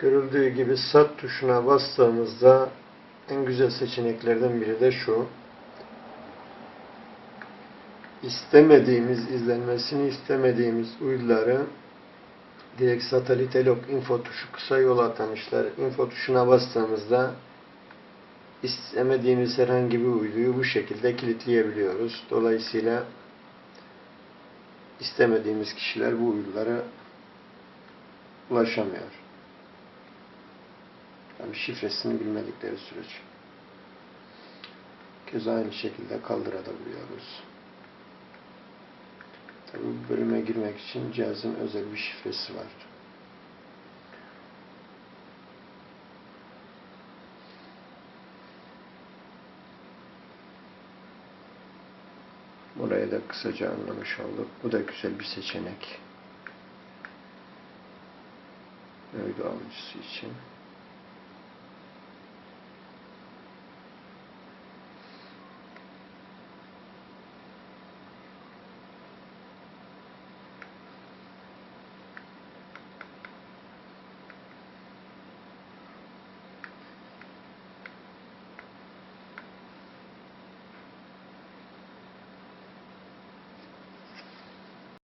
Görüldüğü gibi sat tuşuna bastığımızda en güzel seçeneklerden biri de şu. İstemediğimiz, izlenmesini istemediğimiz uyduları direkt satelite log info tuşu kısa yol atamışlar. Info tuşuna bastığımızda istemediğimiz herhangi bir uyduyu bu şekilde kilitleyebiliyoruz. Dolayısıyla istemediğimiz kişiler bu uydulara ulaşamıyor. Tabii şifresini bilmedikleri sürece. Keza aynı şekilde kaldırabiliyoruz. Tabii bu bölüme girmek için cihazın özel bir şifresi var. Burayı da kısaca anlamış olduk. Bu da güzel bir seçenek. Uydu alıcısı için.